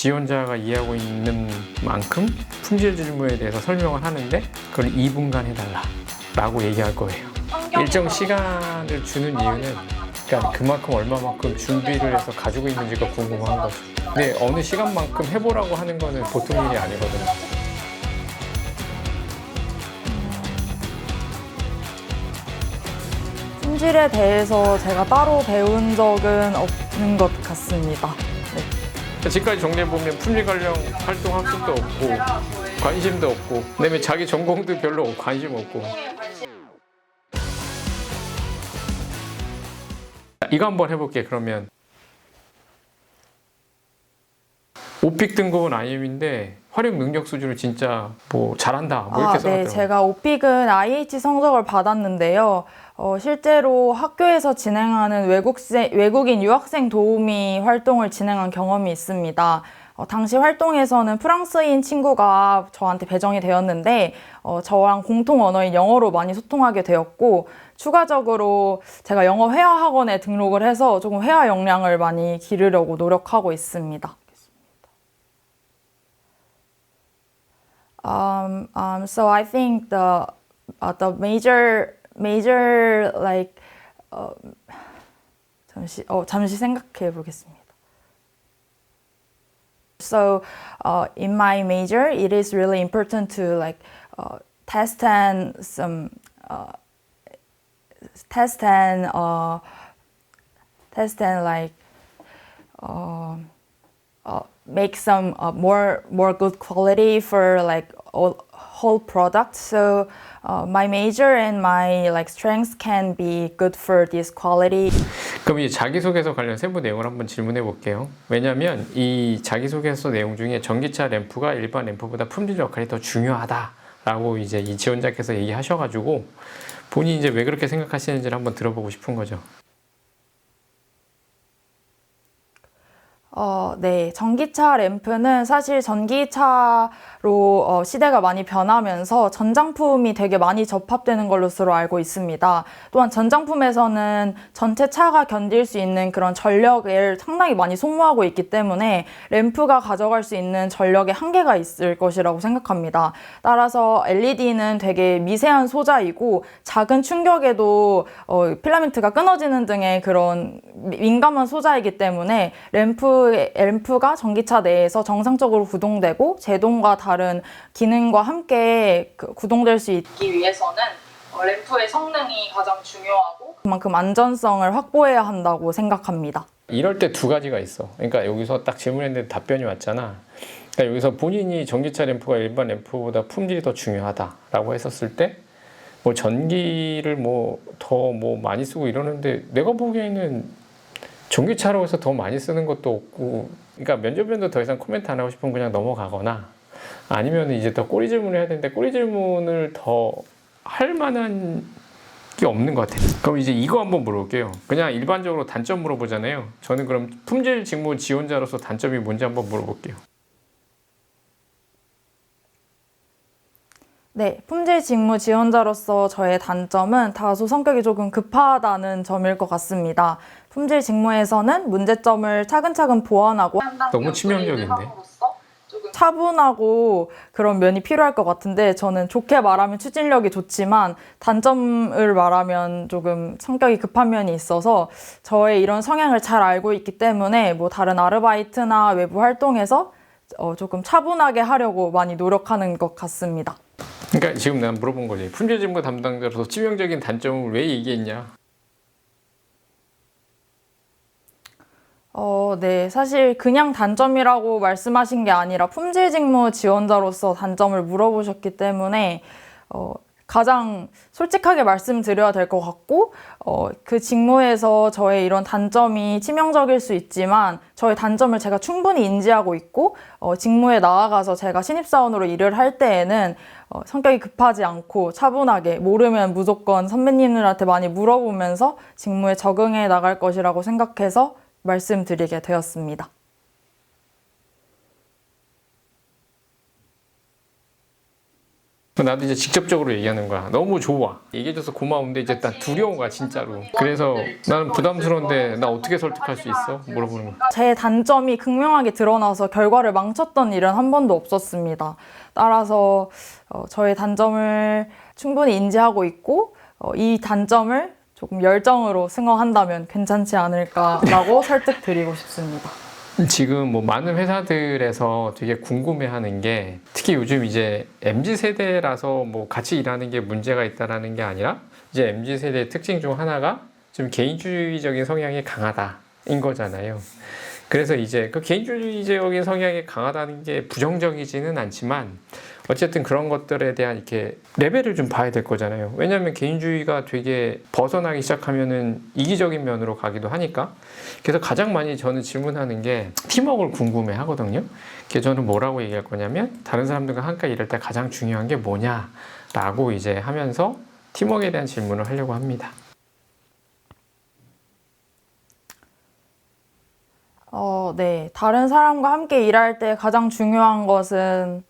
지원자가 이해하고 있는 만큼 품질 질무에 대해서 설명을 하는데 그걸 2분간 해달라 라고 얘기할 거예요. 일정 시간을 주는 이유는 그러니까 그만큼 얼마만큼 준비를 해서 가지고 있는지가 궁금한 거죠. 근데 어느 시간만큼 해보라고 하는 거는 보통 일이 아니거든요. 품질에 대해서 제가 따로 배운 적은 없는 것 같습니다. 네. 지금까지 정리해보면 품질 관련 활동 학습도 없고 관심도 없고 그다음에 자기 전공도 별로 관심 없고 자, 이거 한번 해볼게 그러면 오픽 등급은 IM인데 활용 능력 수준을 진짜 뭐 잘한다 뭐 이렇게 아, 네, 써놨더라고요 제가 오픽은 IH 성적을 받았는데요. 어, 실제로 학교에서 진행하는 외국생, 외국인 유학생 도우미 활동을 진행한 경험이 있습니다. 어, 당시 활동에서는 프랑스인 친구가 저한테 배정이 되었는데 어, 저랑 공통 언어인 영어로 많이 소통하게 되었고 추가적으로 제가 영어 회화 학원에 등록을 해서 조금 회화 역량을 많이 기르려고 노력하고 있습니다. Um, um, so I think the uh, the major major like 어, 잠시 어, 잠시 생각해 보겠습니다. So uh, in my major, it is really important to like uh, test and some uh, test and uh, test and like uh, uh, make some uh, more more good quality for like all, whole product. So uh, my major and my like strengths can be good for this quality. 그럼 이 자기소개서 관련 세부 내용을 한번 질문해 볼게요. 왜냐하면 이 자기소개서 내용 중에 전기차 램프가 일반 램프보다 품질 역할이 더 중요하다라고 이제 이 지원자께서 얘기하셔가지고 본인이 이제 왜 그렇게 생각하시는지를 한번 들어보고 싶은 거죠. 어, 네. 전기차 램프는 사실 전기차로 어, 시대가 많이 변하면서 전장품이 되게 많이 접합되는 걸로서로 알고 있습니다. 또한 전장품에서는 전체 차가 견딜 수 있는 그런 전력을 상당히 많이 소모하고 있기 때문에 램프가 가져갈 수 있는 전력의 한계가 있을 것이라고 생각합니다. 따라서 LED는 되게 미세한 소자이고 작은 충격에도 어, 필라멘트가 끊어지는 등의 그런 민감한 소자이기 때문에 램프 램프가 전기차 내에서 정상적으로 구동되고 제동과 다른 기능과 함께 그 구동될 수 있기 위해서는 어, 램프의 성능이 가장 중요하고 그만큼 안전성을 확보해야 한다고 생각합니다. 이럴 때 두 가지가 있어. 그러니까 여기서 딱 질문했는데 답변이 왔잖아. 그러니까 여기서 본인이 전기차 램프가 일반 램프보다 품질이 더 중요하다라고 했었을 때 뭐 전기를 뭐 더뭐 많이 쓰고 이러는데 내가 보기에는 전기차로 해서 더 많이 쓰는 것도 없고 그러니까 면접위원도 더 이상 코멘트 안 하고 싶으면 그냥 넘어가거나 아니면 이제 더 꼬리 질문을 해야 되는데 꼬리 질문을 더 할 만한 게 없는 것 같아요. 그럼 이제 이거 한번 물어볼게요. 그냥 일반적으로 단점 물어보잖아요. 저는 그럼 품질 직무 지원자로서 단점이 뭔지 한번 물어볼게요. 네, 품질 직무 지원자로서 저의 단점은 다소 성격이 조금 급하다는 점일 것 같습니다. 품질 직무에서는 문제점을 차근차근 보완하고 너무 치명적인데. 차분하고 그런 면이 필요할 것 같은데 저는 좋게 말하면 추진력이 좋지만 단점을 말하면 조금 성격이 급한 면이 있어서 저의 이런 성향을 잘 알고 있기 때문에 뭐 다른 아르바이트나 외부 활동에서 어, 조금 차분하게 하려고 많이 노력하는 것 같습니다. 그러니까 지금 내가 물어본 거지. 품질 직무 담당자로서 치명적인 단점을 왜 얘기했냐? 어, 네. 사실 그냥 단점이라고 말씀하신 게 아니라 품질 직무 지원자로서 단점을 물어보셨기 때문에 어, 가장 솔직하게 말씀드려야 될 것 같고 어, 그 직무에서 저의 이런 단점이 치명적일 수 있지만 저의 단점을 제가 충분히 인지하고 있고 어, 직무에 나아가서 제가 신입사원으로 일을 할 때에는 어, 성격이 급하지 않고 차분하게 모르면 무조건 선배님들한테 많이 물어보면서 직무에 적응해 나갈 것이라고 생각해서 말씀드리게 되었습니다. 나도 이제 직접적으로 얘기하는 거야. 너무 좋아. 얘기해줘서 고마운데 이제 난 두려운 거야 진짜로. 그래서 나는 부담스러운데 나 어떻게 설득할 수 있어? 물어보는 거야. 제 단점이 극명하게 드러나서 결과를 망쳤던 일은 한 번도 없었습니다. 따라서 어, 저의 단점을 충분히 인지하고 있고 어, 이 단점을 조금 열정으로 승화한다면 괜찮지 않을까라고 설득드리고 싶습니다. 지금 뭐 많은 회사들에서 되게 궁금해하는 게 특히 요즘 이제 mz 세대라서 뭐 같이 일하는 게 문제가 있다라는 게 아니라 이제 mz 세대의 특징 중 하나가 좀 개인주의적인 성향이 강하다인 거잖아요. 그래서 이제 그 개인주의적인 성향이 강하다는 게 부정적이지는 않지만 어쨌든 그런 것들에 대한 이렇게 레벨을 좀 봐야 될 거잖아요. 왜냐하면 개인주의가 되게 벗어나기 시작하면은 이기적인 면으로 가기도 하니까. 그래서 가장 많이 저는 질문하는 게 팀워크를 궁금해 하거든요. 그래서 저는 뭐라고 얘기할 거냐면 다른 사람들과 함께 일할 때 가장 중요한 게 뭐냐라고 이제 하면서 팀워크에 대한 질문을 하려고 합니다. 어, 네. 다른 사람과 함께 일할 때 가장 중요한 것은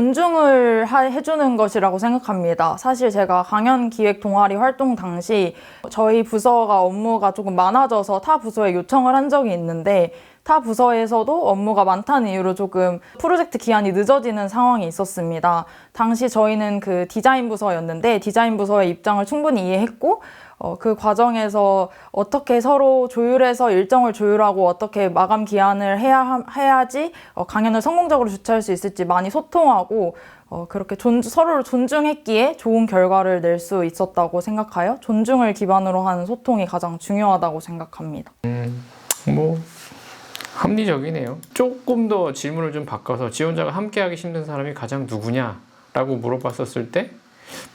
존중을 하- 해주는 것이라고 생각합니다. 사실 제가 강연 기획 동아리 활동 당시 저희 부서가 업무가 조금 많아져서 타 부서에 요청을 한 적이 있는데 타 부서에서도 업무가 많다는 이유로 조금 프로젝트 기한이 늦어지는 상황이 있었습니다. 당시 저희는 그 디자인 부서였는데 디자인 부서의 입장을 충분히 이해했고 어, 그 과정에서 어떻게 서로 조율해서 일정을 조율하고 어떻게 마감 기한을 해야 함- 해야지 어, 강연을 성공적으로 주최할 수 있을지 많이 소통하고 어, 그렇게 존, 서로를 존중했기에 좋은 결과를 낼 수 있었다고 생각하여 존중을 기반으로 하는 소통이 가장 중요하다고 생각합니다. 뭐 합리적이네요. 조금 더 질문을 좀 바꿔서 지원자가 함께하기 힘든 사람이 가장 누구냐라고 물어봤었을 때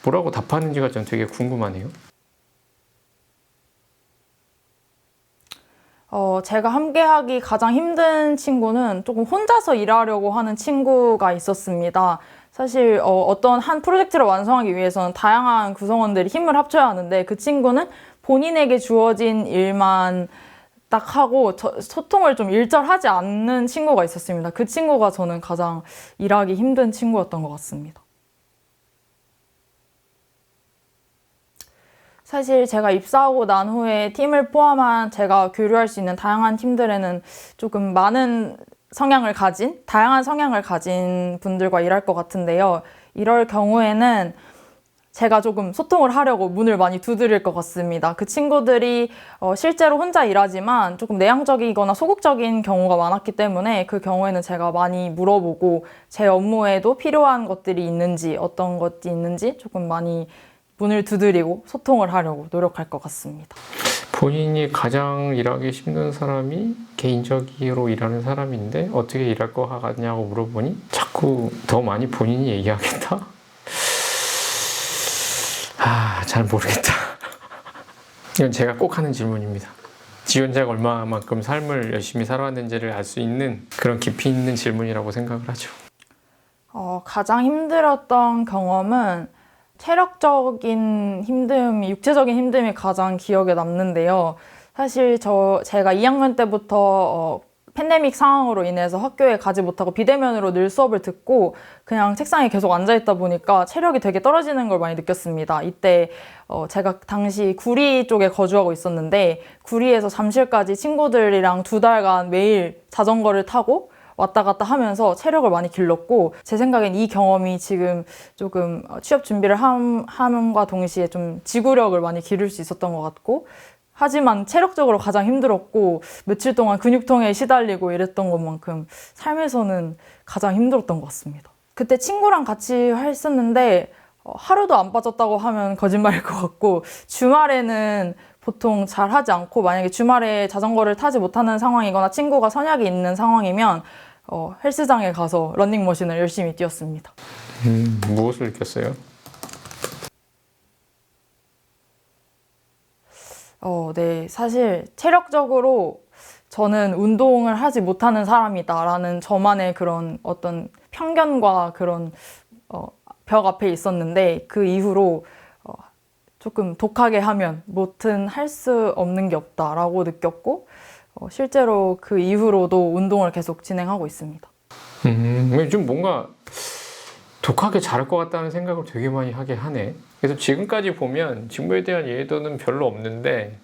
뭐라고 답하는지가 전 되게 궁금하네요. 어, 제가 함께하기 가장 힘든 친구는 조금 혼자서 일하려고 하는 친구가 있었습니다. 사실 어, 어떤 한 프로젝트를 완성하기 위해서는 다양한 구성원들이 힘을 합쳐야 하는데 그 친구는 본인에게 주어진 일만 딱 하고 저- 소통을 좀 일절하지 않는 친구가 있었습니다. 그 친구가 저는 가장 일하기 힘든 친구였던 것 같습니다. 사실 제가 입사하고 난 후에 팀을 포함한 제가 교류할 수 있는 다양한 팀들에는 조금 많은 성향을 가진, 다양한 성향을 가진 분들과 일할 것 같은데요. 이럴 경우에는 제가 조금 소통을 하려고 문을 많이 두드릴 것 같습니다. 그 친구들이 어, 실제로 혼자 일하지만 조금 내향적이거나 소극적인 경우가 많았기 때문에 그 경우에는 제가 많이 물어보고 제 업무에도 필요한 것들이 있는지 어떤 것이 있는지 조금 많이 문을 두드리고 소통을 하려고 노력할 것 같습니다. 본인이 가장 일하기 힘든 사람이 개인적으로 일하는 사람인데 어떻게 일할 것 같냐고 물어보니 자꾸 더 많이 본인이 얘기하겠다. 아, 잘 모르겠다. 이건 제가 꼭 하는 질문입니다. 지원자가 얼마만큼 삶을 열심히 살아왔는지를 알 수 있는 그런 깊이 있는 질문이라고 생각을 하죠. 어, 가장 힘들었던 경험은 체력적인 힘듦이, 육체적인 힘듦이 가장 기억에 남는데요. 사실 저, 제가 2학년 때부터 어, 팬데믹 상황으로 인해서 학교에 가지 못하고 비대면으로 늘 수업을 듣고 그냥 책상에 계속 앉아 있다 보니까 체력이 되게 떨어지는 걸 많이 느꼈습니다. 이때 어, 제가 당시 구리 쪽에 거주하고 있었는데 구리에서 잠실까지 친구들이랑 두 달간 매일 자전거를 타고 왔다 갔다 하면서 체력을 많이 길렀고 제 생각엔 이 경험이 지금 조금 취업 준비를 함, 함과 동시에 좀 지구력을 많이 기를 수 있었던 것 같고 하지만 체력적으로 가장 힘들었고 며칠 동안 근육통에 시달리고 이랬던 것만큼 삶에서는 가장 힘들었던 것 같습니다. 그때 친구랑 같이 했었는데 어, 하루도 안 빠졌다고 하면 거짓말일 것 같고 주말에는 보통 잘 하지 않고 만약에 주말에 자전거를 타지 못하는 상황이거나 친구가 선약이 있는 상황이면 어, 헬스장에 가서 런닝머신을 열심히 뛰었습니다. 음, 무엇을 느꼈어요? 어, 네. 사실 체력적으로 저는 운동을 하지 못하는 사람이다라는 저만의 그런 어떤 편견과 그런 어, 벽 앞에 있었는데 그 이후로 어, 조금 독하게 하면 뭐든 할 수 없는 게 없다라고 느꼈고 어, 실제로 그 이후로도 운동을 계속 진행하고 있습니다. 음, 좀 뭔가 독하게 잘할 것 같다는 생각을 되게 많이 하게 하네. 그래서 지금까지 보면 직무에 대한 이해도는 별로 없는데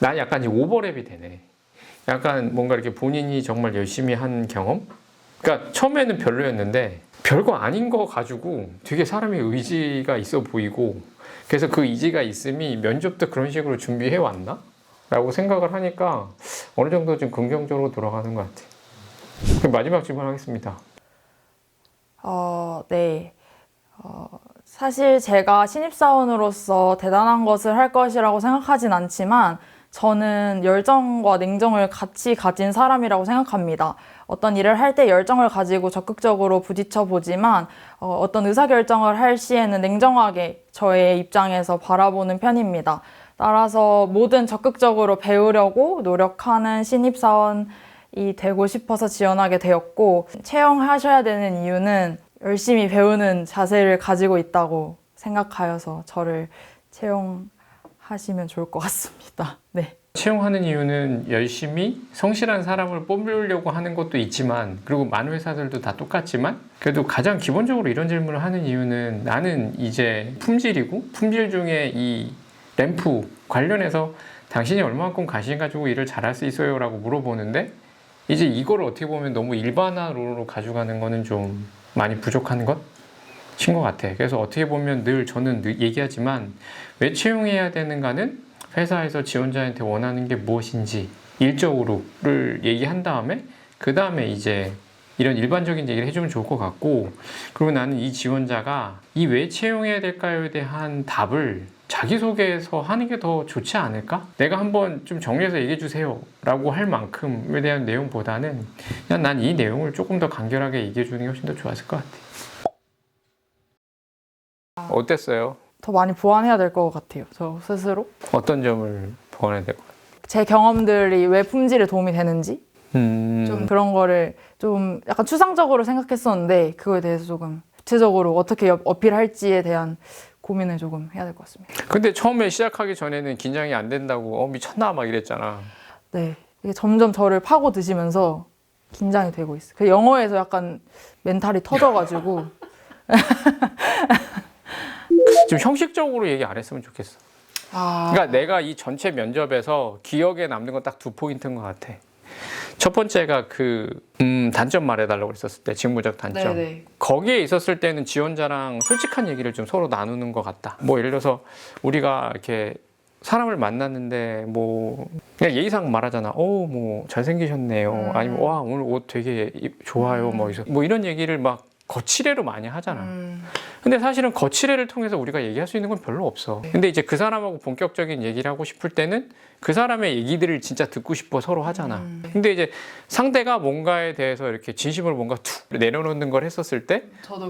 난 약간 이제 오버랩이 되네. 약간 뭔가 이렇게 본인이 정말 열심히 한 경험? 그러니까 처음에는 별로였는데 별거 아닌 거 가지고 되게 사람의 의지가 있어 보이고 그래서 그 의지가 있음이 면접도 그런 식으로 준비해 왔나? 라고 생각을 하니까 어느 정도 좀 긍정적으로 돌아가는 것 같아. 그럼 마지막 질문 하겠습니다. 어, 네. 어, 사실 제가 신입사원으로서 대단한 것을 할 것이라고 생각하진 않지만 저는 열정과 냉정을 같이 가진 사람이라고 생각합니다. 어떤 일을 할 때 열정을 가지고 적극적으로 부딪혀 보지만 어, 어떤 의사결정을 할 시에는 냉정하게 저의 입장에서 바라보는 편입니다. 따라서 뭐든 적극적으로 배우려고 노력하는 신입사원이 되고 싶어서 지원하게 되었고 채용하셔야 되는 이유는 열심히 배우는 자세를 가지고 있다고 생각하여서 저를 채용 하시면 좋을 것 같습니다. 네. 채용하는 이유는 열심히 성실한 사람을 뽑으려고 하는 것도 있지만 그리고 많은 회사들도 다 똑같지만 그래도 가장 기본적으로 이런 질문을 하는 이유는 나는 이제 품질이고 품질 중에 이 램프 관련해서 당신이 얼마만큼 관심 가지고 일을 잘할 수 있어요? 라고 물어보는데 이제 이거를 어떻게 보면 너무 일반화로 가져가는 거는 좀 많이 부족한 것 인것 같아. 그래서 어떻게 보면 늘 저는 늘 얘기하지만 왜 채용해야 되는가는 회사에서 지원자한테 원하는 게 무엇인지 일적으로를 얘기한 다음에 그 다음에 이제 이런 일반적인 얘기를 해주면 좋을 것 같고 그리고 나는 이 지원자가 이 왜 채용해야 될까요에 대한 답을 자기소개에서 하는 게 더 좋지 않을까? 내가 한번 좀 정리해서 얘기해 주세요 라고 할 만큼에 대한 내용보다는 그냥 난 이 내용을 조금 더 간결하게 얘기해 주는 게 훨씬 더 좋았을 것 같아 어땠어요? 더 많이 보완해야 될 것 같아요. 저 스스로. 어떤 점을 보완해야 될 것 같아요? 제 경험들이 왜 품질에 도움이 되는지 음... 좀 그런 거를 좀 약간 추상적으로 생각했었는데 그거에 대해서 조금 구체적으로 어떻게 여- 어필할지에 대한 고민을 조금 해야 될 것 같습니다. 근데 처음에 시작하기 전에는 긴장이 안 된다고 어 미쳤나 막 이랬잖아. 네, 이게 점점 저를 파고 드시면서 긴장이 되고 있어요. 그 영어에서 약간 멘탈이 터져가지고 좀 형식적으로 얘기 안 했으면 좋겠어. 아, 그러니까 내가 이 전체 면접에서 기억에 남는 건 딱 두 포인트인 것 같아. 첫 번째가 그 음, 단점 말해달라고 했었을 때 직무적 단점. 네네. 거기에 있었을 때는 지원자랑 솔직한 얘기를 좀 서로 나누는 것 같다. 뭐 예를 들어서 우리가 이렇게 사람을 만났는데 뭐 그냥 예의상 말하잖아. 어, 뭐 잘생기셨네요. 음. 아니면 와 오늘 옷 되게 이- 좋아요. 뭐 이서 뭐 이런 얘기를 막 거칠애로 많이 하잖아. 음, 근데 사실은 거칠애를 통해서 우리가 얘기할 수 있는 건 별로 없어. 근데 이제 그 사람하고 본격적인 얘기를 하고 싶을 때는 그 사람의 얘기들을 진짜 듣고 싶어 서로 하잖아. 음. 근데 이제 상대가 뭔가에 대해서 이렇게 진심을 뭔가 툭 내려놓는 걸 했었을 때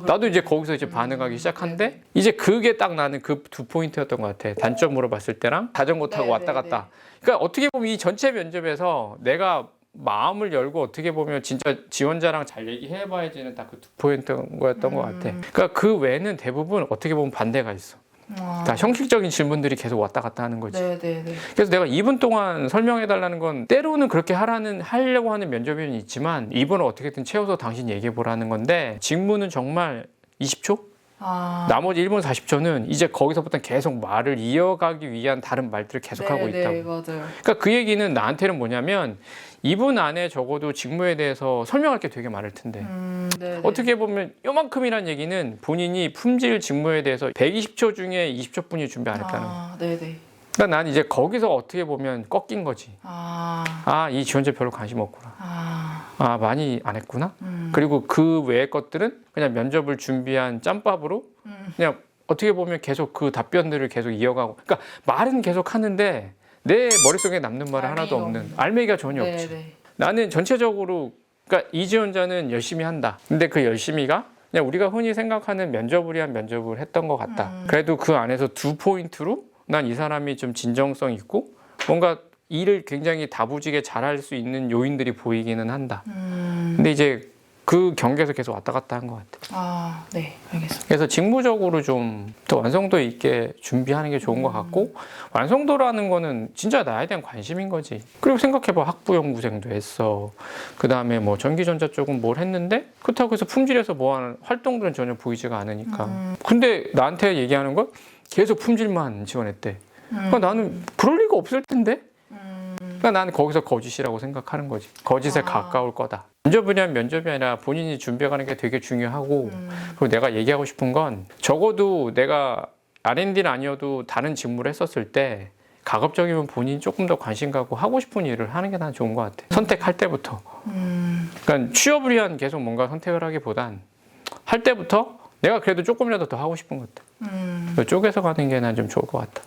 나도 이제 거기서 이제 반응하기 시작한데 이제 그게 딱 나는 그 두 포인트였던 것 같아. 단점으로 봤을 때랑 자전거 타고 네, 왔다 네, 갔다. 그러니까 어떻게 보면 이 전체 면접에서 내가 마음을 열고 어떻게 보면 진짜 지원자랑 잘 얘기해봐야지는 딱그두 포인트인 거였던 것 같아. 그러니까 그 외에는 대부분 어떻게 보면 반대가 있어. 아, 다 형식적인 질문들이 계속 왔다 갔다 하는 거지. 네네네. 그래서 내가 2분 동안 설명해 달라는 건 때로는 그렇게 하라는 하려고 하는 면접위원이 있지만 2분을 어떻게든 채워서 당신 얘기해 보라는 건데 직무는 정말 20초? 아, 나머지 1분 40초는 이제 거기서부터 계속 말을 이어가기 위한 다른 말들을 계속하고 네, 있다고. 네, 맞아요. 그러니까 그 얘기는 나한테는 뭐냐면 2분 안에 적어도 직무에 대해서 설명할 게 되게 많을 텐데. 음, 네. 어떻게 보면 요만큼이란 얘기는 본인이 품질 직무에 대해서 120초 중에 20초뿐이 준비 안 했다는. 아, 네네. 그러니까 난 이제 거기서 어떻게 보면 꺾인 거지. 아, 아, 이 지원자 별로 관심 없구나. 아, 아, 많이 안 했구나. 음, 그리고 그 외의 것들은 그냥 면접을 준비한 짬밥으로 음. 그냥 어떻게 보면 계속 그 답변들을 계속 이어가고. 그러니까 말은 계속 하는데 내 머릿속에 남는 말은 하나도 알맹이가 없는 없는. 알맹이가 전혀 없지. 네네. 나는 전체적으로 그러니까 이 지원자는 열심히 한다. 근데 그 열심히가 그냥 우리가 흔히 생각하는 면접을 위한 면접을 했던 것 같다. 음. 그래도 그 안에서 두 포인트로 난 이 사람이 좀 진정성 있고 뭔가 일을 굉장히 다부지게 잘할 수 있는 요인들이 보이기는 한다. 음, 근데 이제 그 경계에서 계속 왔다 갔다 한 것 같아. 아, 네, 알겠습니다. 그래서 직무적으로 좀 더 완성도 있게 준비하는 게 좋은 것 같고 완성도라는 거는 진짜 나에 대한 관심인 거지. 그리고 생각해봐 학부 연구생도 했어. 그 다음에 뭐 전기전자 쪽은 뭘 했는데 그렇다고 해서 품질에서 뭐 하는 활동들은 전혀 보이지가 않으니까. 근데 나한테 얘기하는 건 계속 품질만 지원했대. 그러니까 나는 그럴 리가 없을 텐데. 그러니까 나는 거기서 거짓이라고 생각하는 거지. 거짓에 아. 가까울 거다. 면접이냐면 면접이 아니라 본인이 준비해가는 게 되게 중요하고 음. 그리고 내가 얘기하고 싶은 건 적어도 내가 R&D는 아니어도 다른 직무를 했었을 때 가급적이면 본인이 조금 더 관심 갖고 하고 싶은 일을 하는 게 난 좋은 것 같아. 선택할 때부터. 음. 그러니까 취업을 위한 계속 뭔가 선택을 하기보단 할 때부터 내가 그래도 조금이라도 더 하고 싶은 것 같아. 음. 그 쪼개서 가는 게 난 좀 좋을 것 같다.